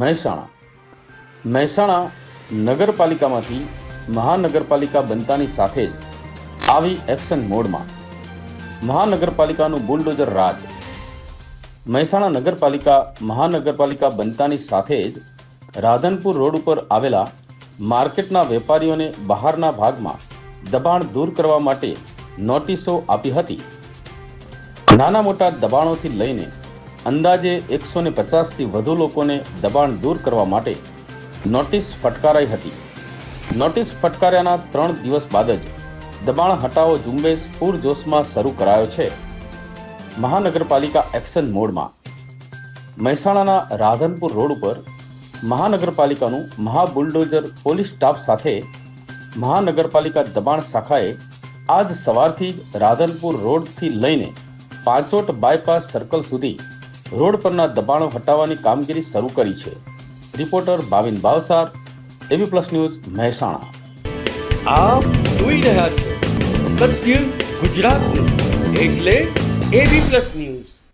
મહેસાણા. મહેસાણા નગરપાલિકામાંથી મહાનગરપાલિકા બનતાની સાથે જ આવી એક્શન મોડમાં મહાનગરપાલિકાનું બુલડોઝર રાજ. મહેસાણા નગરપાલિકા મહાનગરપાલિકા બનતાની સાથે જ રાધનપુર રોડ ઉપર આવેલા માર્કેટના વેપારીઓને બહારના ભાગમાં દબાણ દૂર કરવા માટે નોટિસો આપી હતી. નાના મોટા દબાણોથી લઈને અંદાજે એકસો ને પચાસથી વધુ લોકોને દબાણ દૂર કરવા માટે નોટિસ ફટકારાઈ હતી. નોટિસ ફટકાર્યાના ત્રણ દિવસ બાદ જ દબાણ હટાવો ઝુંબેશ પૂરજોશમાં શરૂ કરાયો છે. મહાનગરપાલિકા એક્શન મોડમાં મહેસાણાના રાધનપુર રોડ ઉપર મહાનગરપાલિકાનું મહાબુલડોઝર પોલીસ સ્ટાફ સાથે મહાનગરપાલિકા દબાણ શાખાએ આજ સવારથી જ રાધનપુર રોડથી લઈને પાંચોટ બાયપાસ સર્કલ સુધી રોડ પરના દબાણો હટાવવાની કામગીરી શરૂ કરી છે. Reporter Bhavin Bhavsar AB plus news, Mehsana. આપ જોઈ રહ્યા છો સત્ય ગુજરાતનું. એટલે એબી પ્લસ ન્યૂઝ.